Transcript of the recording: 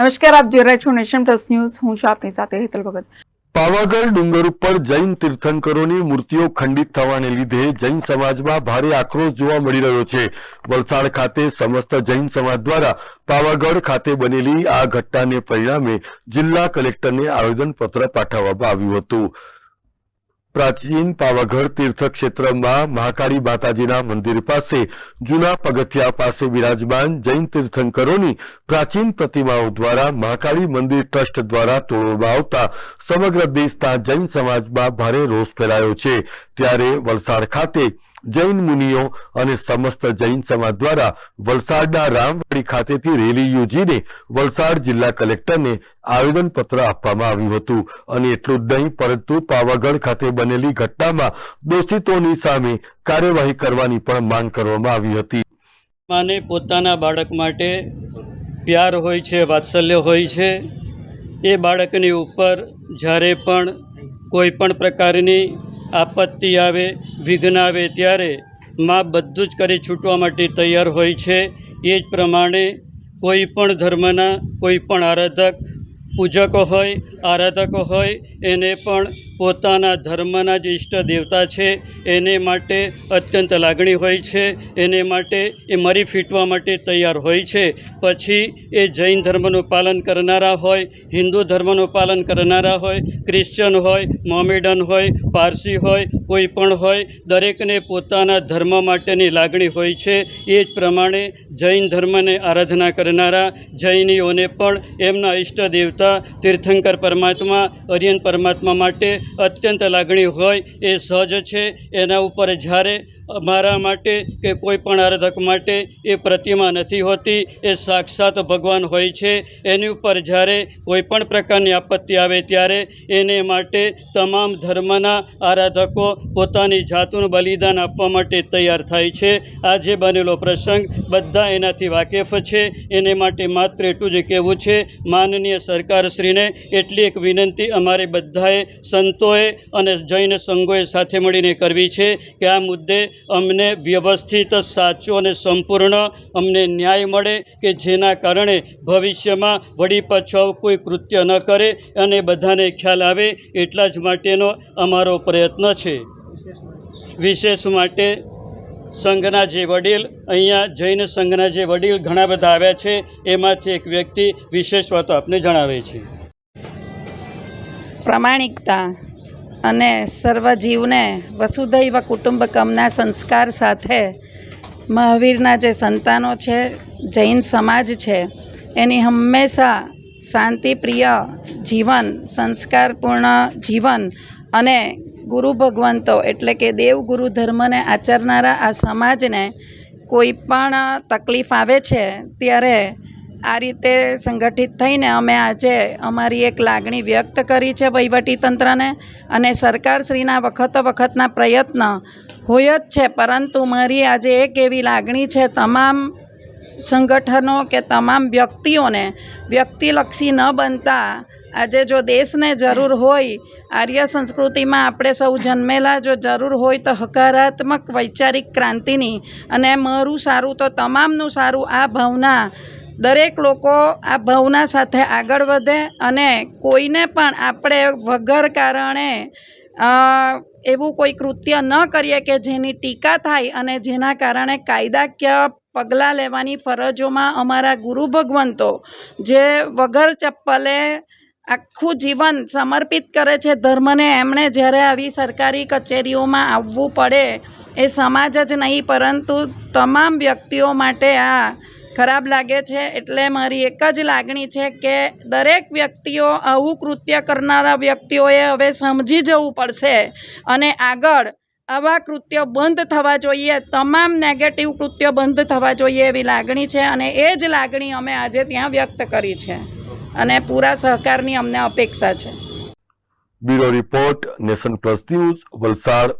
નમસ્કાર, આપ જોઈ રહ્યા છો નેશન પ્લસ ન્યૂઝ. હું છું આપની સાથે હેતલ ભગત. પાવાગઢ ડુંગર ઉપર જૈન તીર્થંકરોની મૂર્તિઓ ખંડિત થવાને લીધે જૈન સમાજમાં ભારે આક્રોશ જોવા મળી રહ્યો છે. વલસાડ ખાતે સમસ્ત જૈન સમાજ દ્વારા પાવાગઢ ખાતે બનેલી આ ઘટનાને પરિણામે જિલ્લા કલેક્ટરને આવેદનપત્ર પાઠવવામાં આવ્યું હતું. પ્રાચીન પાવાગઢ તીર્થ ક્ષેત્રમાં મહાકાળી માતાજીના મંદિર પાસે, જૂના પગથિયા પાસે બિરાજમાન જૈન તીર્થંકરોની પ્રાચીન પ્રતિમાઓ દ્વારા મહાકાળી મંદિર ટ્રસ્ટ દ્વારા તોડવામાં આવતા સમગ્ર દેશના જૈન સમાજમાં ભારે રોષ ફેલાયો છે. ત્યારે વલસાડ ખાતે જૈન મુનિઓ અને સમસ્ત જૈન સમાજ દ્વારા વલસાડના રામવાડી ખાતેથી રેલી યોજીને વલસાડ જિલ્લા કલેક્ટરને આવેદનપત્ર આપવામાં આવ્યું હતું. અને એટલું જ નહીં, પરંતુ પાવાગઢ ખાતે બનેલી ઘટનામાં દોષિતોની સામે કાર્યવાહી કરવાની પણ માંગ કરવામાં આવી હતી. માને પોતાના બાળક માટે પ્યાર હોય છે, વાત્સલ્ય હોય છે. એ બાળકની ઉપર જ્યારે પણ કોઈ પણ પ્રકારની આપત્તિ આવે, વિઘ્ન આવે ત્યારે મા બધું જ કરી છૂટવા માટે તૈયાર હોય છે. એ જ પ્રમાણે કોઈ પણ ધર્મના કોઈ પણ આરાધક પૂજકો હોય, આરાધકો હોય, એને પણ પોતાના ધર્મના જે ઈષ્ટ દેવતા છે, એને માટે અત્યંત લાગણી હોય છે, એને માટે એ મરી ફીટવા માટે તૈયાર હોય છે. પછી એ જૈન ધર્મનું પાલન કરનારા હોય, હિન્દુ ધર્મનું પાલન કરનારા હોય, ક્રિશ્ચન હોય, મોમેડન હોય, પારસી હોય, કોઈ પણ હોય, દરેકને પોતાના ધર્મ માટેની લાગણી હોય છે. એ જ પ્રમાણે જૈન ધર્મને આરાધના કરનારા, જૈનીઓને પણ એમના ઈષ્ટ દેવતા, તીર્થંકર પરમાત્મા, અરિયન પરમાત્મા માટે અત્યંત લાગણી હોય એ સહજ છે. એના ઉપર જ્યારે મારા માટે કે કોઈ પણ આરાધક માટે એ પ્રતિમા નથી હોતી, એ સાક્ષાત ભગવાન હોય છે. એની ઉપર જ્યારે કોઈ પણ પ્રકારની આપત્તિ આવે ત્યારે એને માટે તમામ ધર્મના આરાધકો પોતાની જાતનું બલિદાન આપવા માટે તૈયાર થાય છે. આજે બનેલો પ્રસંગ બધા એનાથી વાકેફ છે. એને માટે માત્ર એટલું જ કહેવું છે, માનનીય સરકારશ્રીને એટલી એક વિનંતી અમારે બધાએ સંતોએ અને જૈન સંઘોએ સાથે મળીને કરવી છે કે આ મુદ્દે અમને વ્યવસ્થિત, સાચો અને સંપૂર્ણ અમને ન્યાય મળે કે જેના કારણે ભવિષ્યમાં વળી પાછળ કોઈ કૃત્ય ન કરે અને બધાને ખ્યાલ આવે એટલા જ માટેનો અમારો પ્રયત્ન છે. વિશેષ માટે સંઘના જે વડીલ, અહીંયા જૈન સંઘના જે વડીલ ઘણા બધા આવ્યા છે, એમાંથી એક વ્યક્તિ વિશેષ વાતો આપને જણાવે છે. પ્રામાણિકતા. અને સર્વજીવને વસુધૈવ કુટુંબકમના સંસ્કાર સાથે મહાવીરના જે સંતાનો છે, જૈન સમાજ છે, એની હંમેશા શાંતિપ્રિય જીવન, સંસ્કારપૂર્ણ જીવન અને ગુરુ ભગવંતો એટલે કે દેવ ગુરુ ધર્મને આચરનારા આ સમાજને કોઈ પણ તકલીફ આવે છે, ત્યારે આ રીતે સંગઠિત થઈને અમે આજે અમારી એક લાગણી વ્યક્ત કરી છે વહીવટીતંત્રને અને સરકારશ્રીના વખત વખતના પ્રયત્ન હોય જ છે. પરંતુ મારી આજે એક એવી લાગણી છે, તમામ સંગઠનો કે તમામ વ્યક્તિઓને વ્યક્તિલક્ષી ન બનતા આજે જો દેશને જરૂર હોય, આર્ય સંસ્કૃતિમાં આપણે સૌ જન્મેલા, જો જરૂર હોય તો હકારાત્મક વૈચારિક ક્રાંતિની અને મારું સારું તો તમામનું સારું આ ભાવના દરેક લોકો આ ભાવના સાથે આગળ વધે અને કોઈને પણ આપણે વગર કારણે એવું કોઈ કૃત્ય ન કરીએ કે જેની ટીકા થાય અને જેના કારણે કાયદાકીય પગલાં લેવાની ફરજોમાં અમારા ગુરુ ભગવંતો, જે વગર ચપ્પલે આખું જીવન સમર્પિત કરે છે ધર્મને, એમણે જ્યારે આવી સરકારી કચેરીઓમાં આવવું પડે એ સમાજ જ નહીં, પરંતુ તમામ વ્યક્તિઓ માટે આ ખરાબ લાગે છે એટલે મારી એક જ લાગણી છે કે દરેક વ્યક્તિઓ આવું કૃત્ય કરનારા વ્યક્તિઓએ હવે સમજી જવું પડશે અને આગળ આવા કૃત્યો બંધ થવા જોઈએ, તમામ નેગેટિવ કૃત્યો બંધ થવા જોઈએ એવી લાગણી છે અને એ જ લાગણી અમે આજે ત્યાં વ્યક્ત કરી છે અને પૂરા સહકારની અમને અપેક્ષા છે. Bureau report nation plus news Valsad.